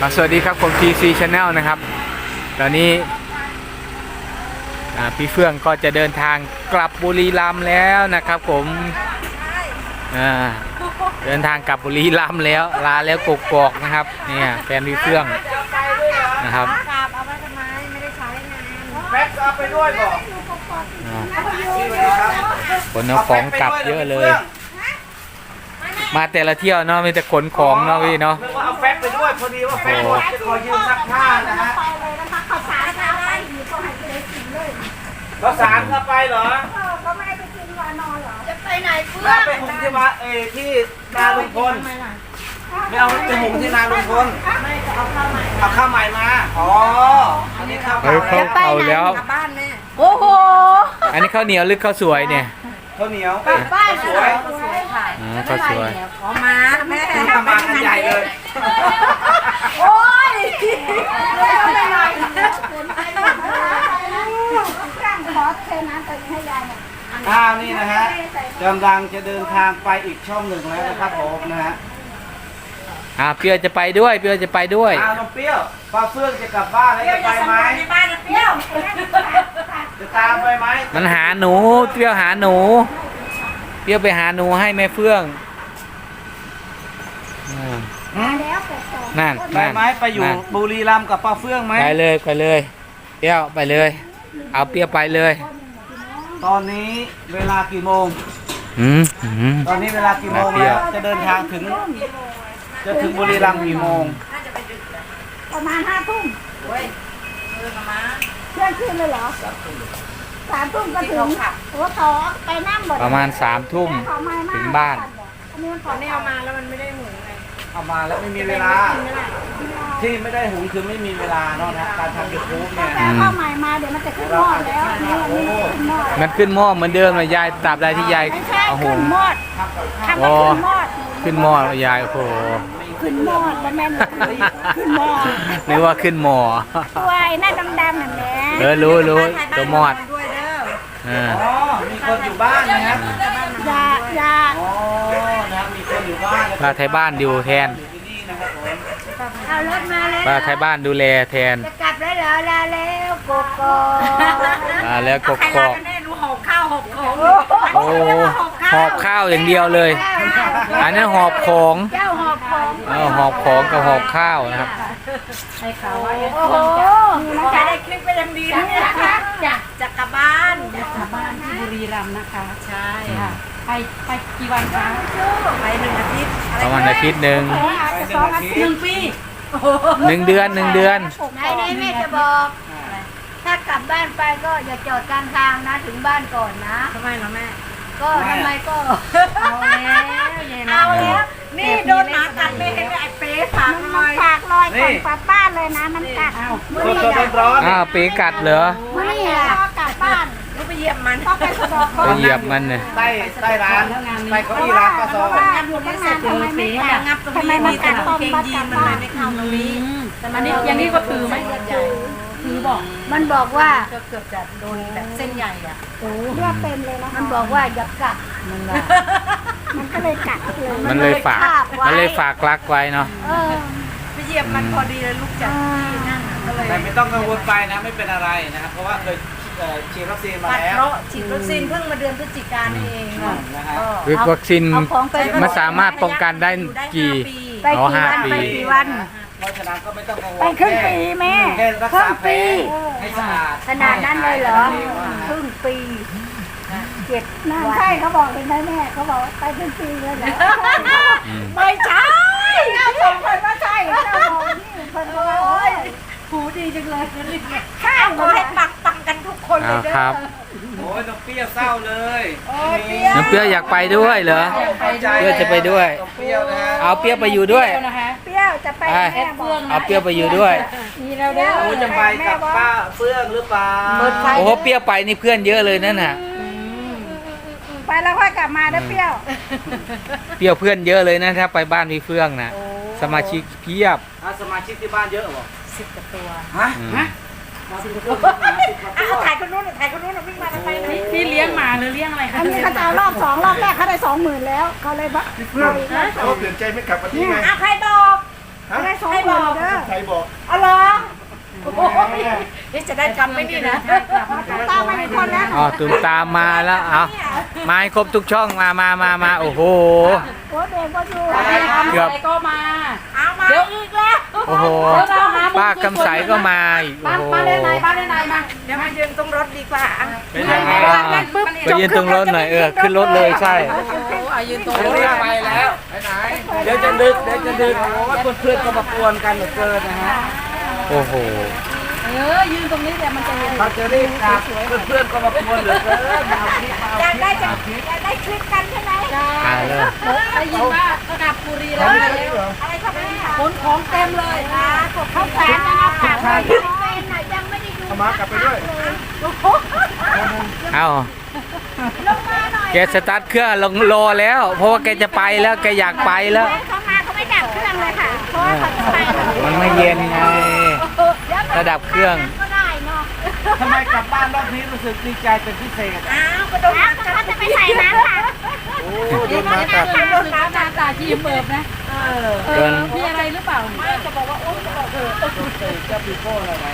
ครับสวัสดีครับผม TC Channel นะครับ ตอนนี้อ่าพี่เฟื่องก็จะเดินทางกลับบุรีรัมย์แล้วนะครับ ผมอ่าเดินทางกลับบุรีรัมย์แล้วลาแล้วกกอกนะครับเนี่ยแฟนพี่เฟื่องนะครับกราบเอาไว้ทำไมไม่ได้ใช้งานแม็กซ์เอาไปด้วยบอกอ่าสวัสดีครับขนเอาของกลับเยอะเลย มาแต่ละเที่ยวเนาะมีแต่ขนของเนาะพี่เนาะเรี ยกว่าเอาแฟกไปด้วยพอดีว่าแฟกบอกจะขอยืมซักผ้านะฮะไปเลยนะคะข้าวสารข้าวไรอยู่ก็ให้ไปเลยกินเลยเราสารเข้าไปเหรอเออก็ไม่ได้ไปกินวานอนเหรอจะไปไหนเพื่อถ้าไปหุงที่มาเออที่นาลุงพลไม่เอาไปหุงที่นาลุงพลไม่จะเอาข้าวใหม่เอาข้าวใหม่มาอ๋ออันนี้ข้าวเฮ้เก่ายเขาแล้วเอาแล้วกลับบ้านแม่โอ้โหอันนี้ข้าวเหนียวหรือข้าวสวยเนี่ยข้าวเหนียวกลับบ้านสวยสวยค่ะ อ๋อข้าวสวย ขอมาแม่ทำมากันใหญ่เลย โอ้ยไม่ไหวขอเทน้ำไปให้ยายหน่อยอ้าวนี่นะฮะกำลังจะเดินทางไปอีกช่องหนึ่งแล้วนะครับผมนะฮะอ่าเปียวจะไปด้วย เปียวจะไปด้วย อ้าวน้องเปรี้ยวป้าเฟื่องจะกลับบ้านแล้วจะไปไหมในบ้านนะเปรี้ยว จะตามไปไหมมันหาหนู เปรี้ยวหาหนู เปรี้ยวไปหาหนูให้แม่เฟื่องอ่าหืมแล้วแต่สองนั่น ไปนั่นไหมไปอยู่นั่น บุรีรัมย์กับป้าเฟื่องไหม ไปเลยไปเลยเปรี้ยวไปเลย เอาเปรี้ยวไปเลยตอนนี้เวลากี่โมง อืมอืม ตอนนี้เวลากี่โมงมาเปรี้แล้ยวว จะเดินทางถึง จะถึงบุรีรัมย์กี่โมง ประมาณห้าทุ่มเฮ้ยเออมาเที่ยงคืนเลยเหรอ สามทุ่มก็ถึงหัวขอไปนั่งบดประมาณสามทุ่มขอไม้มถึงบ้าน อันนี้มันขตออนนี้เอามาแล้วมันไม่ได้หมุนไงเอามาแล้วไม่มีเวลา ที่ไม่ได้หุงคือไม่มีเวลาเนาะนะการทำยูทูบเนี่ยแต่ข้าวใหม่มาเดี๋ยวมันจะขึ้นหม้อแล้วนี่วันนี้ขึ้นหม้อมันขึ้นหม้อเหมือนเดิมเลยยายตราบใดที่ยายไม่ใช่เอาหุขึ้งนหม้อทำโอ้ว่าขึ้นหม้อขึ้นหม้อยายโอ้โหขึ้นหม้อแล้วแม่นขึ้นหม้อนึกว่าขึ้นหม้อตัวไอ้หน้าดำๆน่ะแม่เออรู้รู้ตัวมอดด้วยเด้ อเอออ๋อ มีคนอยู่บ้านนะครับยายาอ๋อนะครับมีคนอยู่บ้านแล้วป้าไทยบ้านดูแทนอยู่ที่นี่นะครับผมเอารถมาแล้วป้าไทยบ้านดูแลแทนจะกลับแล้วเหรอลาแล้วโกโก้อ่าแล้วกใครกรัอกกกันแน่รู้หอบข้าวหอบของโอ้หอบข้าวอย่างเดียวเลย อันนั้นหอบของเจ้าหอบของเออหอบของกับหอบข้าวนะครับ ให้เขาว่าโอ้โหจะได้คลิปไปยังดีนะเนี่ยจ้ะจะกลับบ้านกลับบ้านที่บุรีรัมย์นะคะ ใช่ค่ะ ไปไปกี่วันคะไปหนึ่งอาทิตย์ประมาณอาทิตย์หนึ่งไปหนึ่งอาทิตหนึ่งย์ปีหนึ่งเดือนหนึ่งเดือนไหนไหนแม่จะบอก ถ้ากลับบ้านไปก็อย่าจอดกลางทางนะถึงบ้านก่อนนะทำไมล่ะแม่ ก็ทำไมก็ เอาแล้วยายเอาแล้วนี่โดนหมากัดไม่เห็นไอ้เป๊ะฝาก มันหน่อยฝากลอยก่อนกลับบ้านเลยนะมันกัดสดสดร้อนอ้าวปีกัดเหรอมื่อนี้ก็กลับบ้านรู้ไปเหยียบมันก็ไปสะดอกไปเหยียบมันเนี่ยใต้ใต้ร้านใต้เก้าอี้ร้านป้าซอว่าอยู่ตั้งนานทำไมไม่กลับงับตรงทำไมนี้มามีกัแต่ดตกาองนเกงบ้านยีกลันบมันบ้าเลยนไม่เข้าตรงนี้อันนี้อย่างนี้ก็ถือไหมถือบอกมันบอกว่าก็เกือบจะโดนแบบเส้นใหญ่อะเลือดเต็มเลยนะมันบอกว่าอย่ากัดมันก็เลยกัดเลยมันเลยฝากคบไว้มันเลยฝากรักไว้เนาะ เออไปเหยียบมันพอดีเลยลูกจากที่นั่นน่ะก็เลยแต่ไม่ต้องกังวลไปนะไม่เป็นอะไรนะครับเพราะว่าเคยเอ่อฉีดวัคซีนมาปัดแล้ว เพราะฉีดวัคซีนเพิ่งมาเดือนพฤศจิกายนเองอืมนะครับวิวัคซีนเอาของไป มันสามารถป้องกันได้กี่ไปอ๋อกี่ห้าวันปี ไปกี่วัน เพราะฉะนั้นก็ไม่ต้องกังวลไปครึ่งปีแม่แค่รักครึ่ษางแผลปี ให้สะอาดขนาดนั้นเลยเหรอครึ่งปีเจ็ดนั่นใช่เขาบอกเห็นไหมแม่เขาบอกว่าไปครึ่งปีเลยเหรอ อืม ไม่ใช่ เจ้าของคนว่าใช่เจ้าของนี่คนว่าโอ้ยหูดีจังเลยใช่ขอให้ปังปังกันทุกคนเลอ้ายวเด้ครับอโอ้ยน้องเปรี้ยวเศร้าเลยโอ้ยเปรี้ยวน้ำเปรี้ยวอยากไปด้วยเหรอ เปรี้ยวจะไปด้วย น้องเปรี้ยวนะฮะเอาเปรี้ยวไปอยู่ด้วย นะคะเปรี้ยวจะไปแม่บอกเอาเปรี้ยวไปอยู่ด้วย มีแล้วเด้อโอ้จะไปกับป้าเฟื่องหรือเปล่า โอ้โหเปรี้ยวไปนี่เพื่อนเยอะเลยนั่นน่ะอย กลับมาได้อเปรี้ยว เปรี้ยวเพื่อนเยอะเลยนะถ้าไปบ้านพี่เฟื่องนะสมาชิกเพียบอะสมาชิกที่บ้านเยอะเหรอสิบกว่าตัวฮะอืมฮะมาสิบกว่าตัวมาสิบกว่าอ้าตัววถ่ายคนนู้นถ่ายคนนู้นวิ่งมาทำไมนะนี่พี่เลี้ยงหมาหรือเลี้ยงอะไรคะอันนี้เขาจะเอารอบสองรอบแรกเขาได้สองหมื่นแล้วเขาเลยว่าเอาอีกรอบสองเขาเปลี่ยนใจไม่กลับวันนี้ไงอ้าวใครบอกเขาได้สองหมื่นเด้อใครบอกเอาเหรอโอ้ย นี่จะได้จำไหม่นี่นะตามมาอีกคนแล้วอ๋อตุมตามมาแล้วเอามาให้ครบทุกช่องมามามามาโอ้โหโอ้เด็กก็อยู่เกือบใส่ก็มาเอามาเดี๋ยวอีกแล้วโอ้โหเดี๋ยวเราหามุมป้าคำใสก็มาอีกโอ้ป้าโหป้าเล่นไหนป้าเล่นไหนมาเดี๋ยวมายืนตรงรถดีกว่าอะเป็นยังไงอ่าไปยืนตรงรถหน่อยเออขึ้นรถเลยใช่โอ้อายืนตรงเดี๋ยวนี้รีบไปแล้วไปไหนเดี๋ยวจะดึกเดี๋ยวจะดึกโอ้ยเพื่อนๆก็มากวนกันเหลือเกินนะฮะโอ้โห เออ ยืนตรงนี้แต่มันจะเห็นเขาจะรีบกลับเพื่อนๆก็มากวนเหลือเกินเอาคลิปเอาอยากได้จะอยากได้คลิปกันใช่ไหมอ่าเลยได้ยินว่ากลับบุรีแล้วอะไรครับแม่ขนของเต็มเลยเขาแขวนนะครับแขวนไว้ที่เฟนน่ะยังไม่ได้ดูเอามากลับไปด้วย เอาแกสตาร์ทเครื่องลงรอแล้ว เพราะว่าแกจะไปแล้วแกอยากไปแล้ว เขามาเขาไม่ดับเครื่องเลยค่ะเพราะว่าเขาจะไปแล้วมันไม่เย็นไง ระดับเครื่อง ก็ได้เนาะทำไมกลับบ้านรอบนี้รู้สึกดีใจเป็นพิเศษ อ้าวก็โดนแล้วเขาจะไปใส่น้ำค่ะโอ้โดนมากัดรู้สึกว่าตาตาทีมเบิบนะเออเออมีอะไรหรือเปล่าจะบอกว่าโอ๊ยจะบอกเออเจ้าปีโป้เลยนะ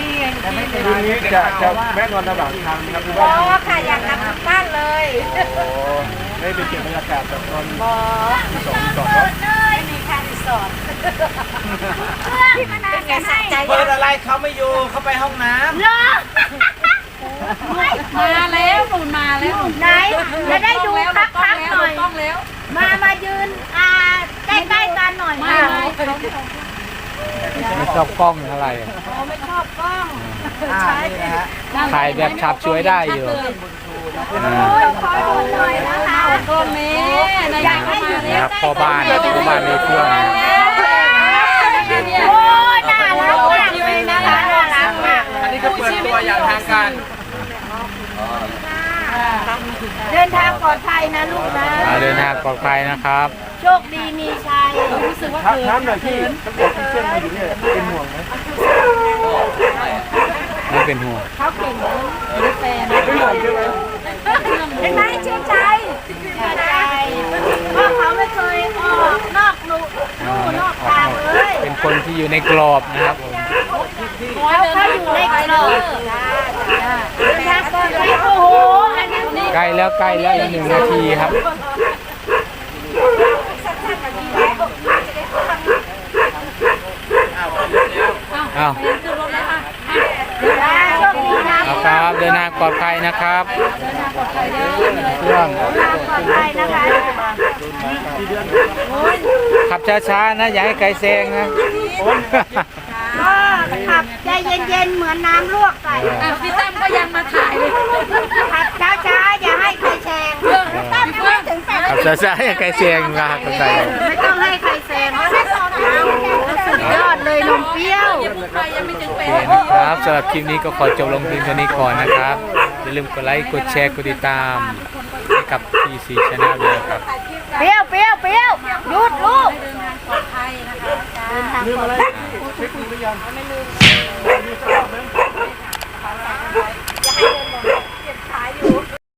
นี่ไงแต่ไม่เป็นคืไรนนี้จะจะแวะนอนระหว่างทางครับหรืออ๋ว่าอค่ะอยากกลับถึงบ้านเลยโอ้ได้ไปเก็บบรรยากาศแบบตอนบอที่สองก่อนเนาะไม่มีค่ารีสอร์ท ที่มันเป็นไงสะใจเปิดอะไรเขาไม่อยู่เขาไปห้องน้ำเนาะมาแล้วหนุนมาแล้วไหนจะได้ดูคักคักๆหน่อยต้องแล้วมามายืนอ่าใกล้ๆกันหน่อยไม่ค่ะไม่ไม่ชอบกล้องเท่าไหร่ไม่ชอบกล้องอ่านี่นะฮะถ่ายแบบฉับช่วยได้อยู่อ่าขอดูหน่อยนะคะกล้องนี้ในอยากให้อยู่นะครับพ่อบ้านพ่อบ้านในเครื่องนะ โอ้ยน่ารักมากเลยนะคะน่ารักมากเลย อันนี้ก็เปิดตัวอย่างทางการ เดินทางปลอด ภัยนะลูกนะอ่าเดินทางปลอดภัยนะครับ โชคดีมีชัยรู้สึกว่าถามเขิถามนหน่อยพี่ตำรวจที่เชื่อมมาอยู่เนี่ยเป็นห่วงไหมไม่เป็นห่วงเขาเก่งเลยมีแฟนไม่ห่วงใช่ไหมเห็นไหมชื่นใจชื่นใจเพราะเขาไม่เคยออกนอกลูกลู่นอกทางเลยเป็นคนที่อยู่ในกรอบนะครับผมเขาเขาอยู่ในกรอบเดินทางปลอดภัยโอ้โหอันนี้ ใกล้แล้วใกล้แล้วอีกหนึ่งนาทีครับอ้าวขึ้นรถแล้วอะโชคดีนะเอาครับเดินทางปลอดภัยนะครับเดินทางปลอดภัยเด้อเครื่องทางปลอดภัยนะคะขับช้าๆนะอย่าให้ไกลแซงนะก็ขับใจเย็นๆเหมือนน้ำลวกไก่อะพี่ตั้มก็ยังมาถ่าย สาวสห้ใครแซงมาคนใดไม่ต้องให้ใครแซงเขาสุดยอดเลยนมเปรี้ยวโอเคนะครับสำหรับคลิปนี้ก็ขอจบลงเพียงเท่านี้ก่อนนะครับ อย่าลืมกดไลค์ กดแชร์ กดติดตามให้กับ PC Channel ด้วยครับ เปรี้ยวเปรี้ยวเปรี้ยวหยุดลูกเดินทางปลอดภัยนะคะเดินทางปลอดภัย